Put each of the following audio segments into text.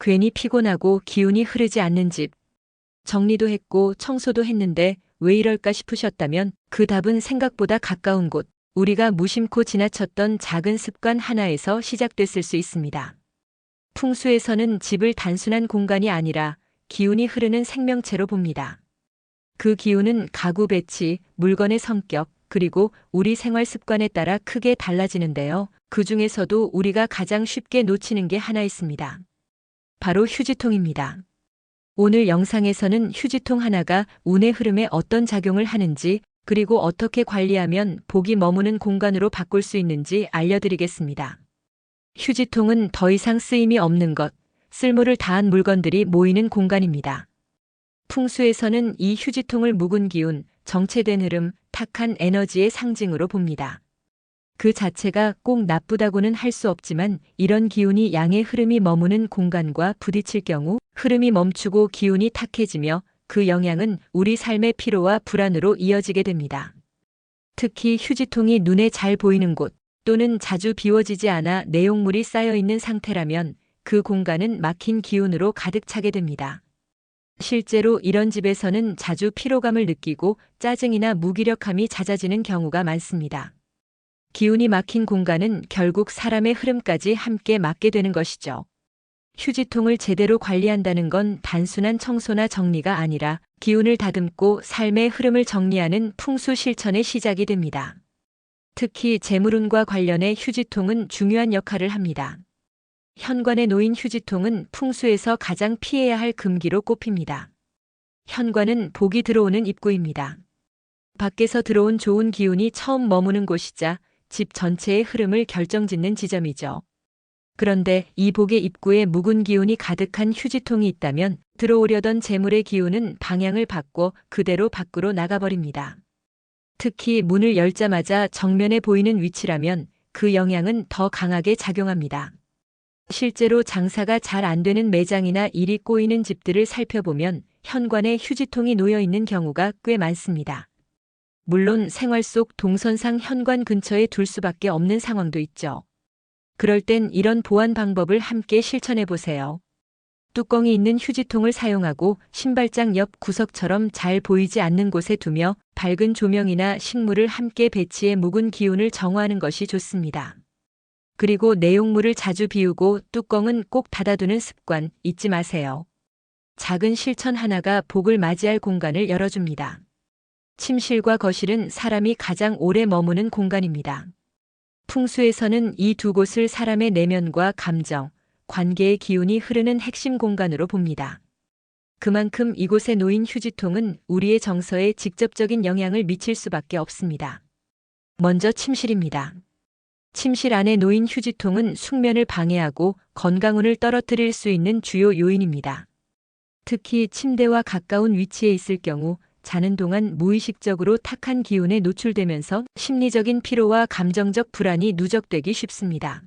괜히 피곤하고 기운이 흐르지 않는 집. 정리도 했고 청소도 했는데 왜 이럴까 싶으셨다면 그 답은 생각보다 가까운 곳, 우리가 무심코 지나쳤던 작은 습관 하나에서 시작됐을 수 있습니다. 풍수에서는 집을 단순한 공간이 아니라 기운이 흐르는 생명체로 봅니다. 그 기운은 가구 배치, 물건의 성격, 그리고 우리 생활 습관에 따라 크게 달라지는데요. 그 중에서도 우리가 가장 쉽게 놓치는 게 하나 있습니다. 바로 휴지통입니다. 오늘 영상에서는 휴지통 하나가 운의 흐름에 어떤 작용을 하는지 그리고 어떻게 관리하면 복이 머무는 공간으로 바꿀 수 있는지 알려드리겠습니다. 휴지통은 더 이상 쓰임이 없는 것, 쓸모를 다한 물건들이 모이는 공간입니다. 풍수에서는 이 휴지통을 묵은 기운, 정체된 흐름, 탁한 에너지의 상징으로 봅니다. 그 자체가 꼭 나쁘다고는 할 수 없지만 이런 기운이 양의 흐름이 머무는 공간과 부딪힐 경우 흐름이 멈추고 기운이 탁해지며 그 영향은 우리 삶의 피로와 불안으로 이어지게 됩니다. 특히 휴지통이 눈에 잘 보이는 곳 또는 자주 비워지지 않아 내용물이 쌓여 있는 상태라면 그 공간은 막힌 기운으로 가득 차게 됩니다. 실제로 이런 집에서는 자주 피로감을 느끼고 짜증이나 무기력함이 잦아지는 경우가 많습니다. 기운이 막힌 공간은 결국 사람의 흐름까지 함께 막게 되는 것이죠. 휴지통을 제대로 관리한다는 건 단순한 청소나 정리가 아니라 기운을 다듬고 삶의 흐름을 정리하는 풍수 실천의 시작이 됩니다. 특히 재물운과 관련해 휴지통은 중요한 역할을 합니다. 현관에 놓인 휴지통은 풍수에서 가장 피해야 할 금기로 꼽힙니다. 현관은 복이 들어오는 입구입니다. 밖에서 들어온 좋은 기운이 처음 머무는 곳이자 집 전체의 흐름을 결정짓는 지점이죠. 그런데 이 복의 입구에 묵은 기운이 가득한 휴지통이 있다면 들어오려던 재물의 기운은 방향을 바꿔 그대로 밖으로 나가버립니다. 특히 문을 열자마자 정면에 보이는 위치라면 그 영향은 더 강하게 작용합니다. 실제로 장사가 잘 안 되는 매장이나 일이 꼬이는 집들을 살펴보면 현관에 휴지통이 놓여 있는 경우가 꽤 많습니다. 물론 생활 속 동선상 현관 근처에 둘 수밖에 없는 상황도 있죠. 그럴 땐 이런 보안 방법을 함께 실천해 보세요. 뚜껑이 있는 휴지통을 사용하고 신발장 옆 구석처럼 잘 보이지 않는 곳에 두며 밝은 조명이나 식물을 함께 배치해 묵은 기운을 정화하는 것이 좋습니다. 그리고 내용물을 자주 비우고 뚜껑은 꼭 닫아두는 습관 잊지 마세요. 작은 실천 하나가 복을 맞이할 공간을 열어줍니다. 침실과 거실은 사람이 가장 오래 머무는 공간입니다. 풍수에서는 이 두 곳을 사람의 내면과 감정, 관계의 기운이 흐르는 핵심 공간으로 봅니다. 그만큼 이곳에 놓인 휴지통은 우리의 정서에 직접적인 영향을 미칠 수밖에 없습니다. 먼저 침실입니다. 침실 안에 놓인 휴지통은 숙면을 방해하고 건강운을 떨어뜨릴 수 있는 주요 요인입니다. 특히 침대와 가까운 위치에 있을 경우 자는 동안 무의식적으로 탁한 기운에 노출되면서 심리적인 피로와 감정적 불안이 누적되기 쉽습니다.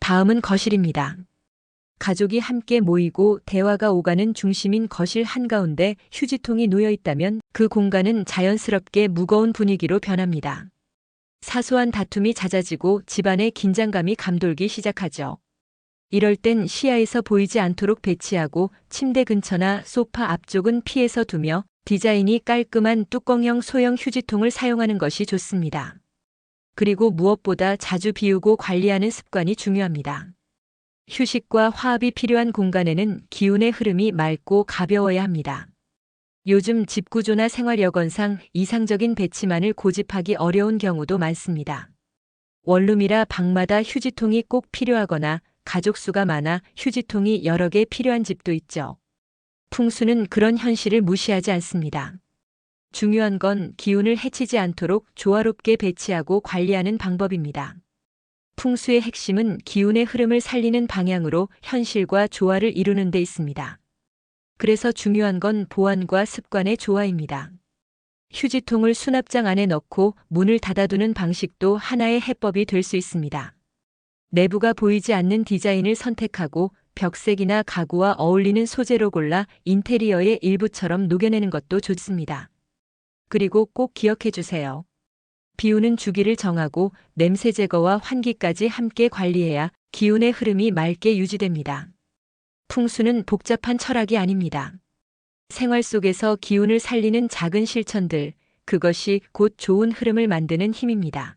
다음은 거실입니다. 가족이 함께 모이고 대화가 오가는 중심인 거실 한가운데 휴지통이 놓여 있다면 그 공간은 자연스럽게 무거운 분위기로 변합니다. 사소한 다툼이 잦아지고 집안의 긴장감이 감돌기 시작하죠. 이럴 땐 시야에서 보이지 않도록 배치하고 침대 근처나 소파 앞쪽은 피해서 두며 디자인이 깔끔한 뚜껑형 소형 휴지통을 사용하는 것이 좋습니다. 그리고 무엇보다 자주 비우고 관리하는 습관이 중요합니다. 휴식과 화합이 필요한 공간에는 기운의 흐름이 맑고 가벼워야 합니다. 요즘 집 구조나 생활 여건상 이상적인 배치만을 고집하기 어려운 경우도 많습니다. 원룸이라 방마다 휴지통이 꼭 필요하거나 가족 수가 많아 휴지통이 여러 개 필요한 집도 있죠. 풍수는 그런 현실을 무시하지 않습니다. 중요한 건 기운을 해치지 않도록 조화롭게 배치하고 관리하는 방법입니다. 풍수의 핵심은 기운의 흐름을 살리는 방향으로 현실과 조화를 이루는 데 있습니다. 그래서 중요한 건 보안과 습관의 조화입니다. 휴지통을 수납장 안에 넣고 문을 닫아두는 방식도 하나의 해법이 될 수 있습니다. 내부가 보이지 않는 디자인을 선택하고 벽색이나 가구와 어울리는 소재로 골라 인테리어의 일부처럼 녹여내는 것도 좋습니다. 그리고 꼭 기억해 주세요. 비우는 주기를 정하고 냄새 제거와 환기까지 함께 관리해야 기운의 흐름이 맑게 유지됩니다. 풍수는 복잡한 철학이 아닙니다. 생활 속에서 기운을 살리는 작은 실천들, 그것이 곧 좋은 흐름을 만드는 힘입니다.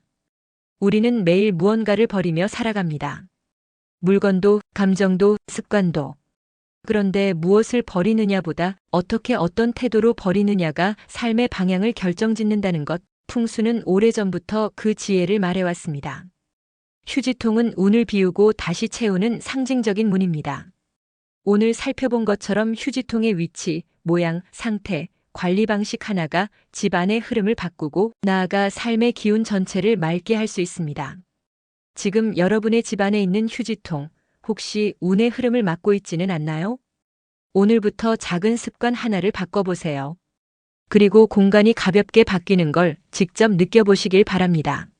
우리는 매일 무언가를 버리며 살아갑니다. 물건도, 감정도, 습관도. 그런데 무엇을 버리느냐보다 어떻게 어떤 태도로 버리느냐가 삶의 방향을 결정짓는다는 것, 풍수는 오래전부터 그 지혜를 말해왔습니다. 휴지통은 운을 비우고 다시 채우는 상징적인 문입니다. 오늘 살펴본 것처럼 휴지통의 위치, 모양, 상태, 관리 방식 하나가 집안의 흐름을 바꾸고 나아가 삶의 기운 전체를 맑게 할 수 있습니다. 지금 여러분의 집안에 있는 휴지통, 혹시 운의 흐름을 막고 있지는 않나요? 오늘부터 작은 습관 하나를 바꿔보세요. 그리고 공간이 가볍게 바뀌는 걸 직접 느껴보시길 바랍니다.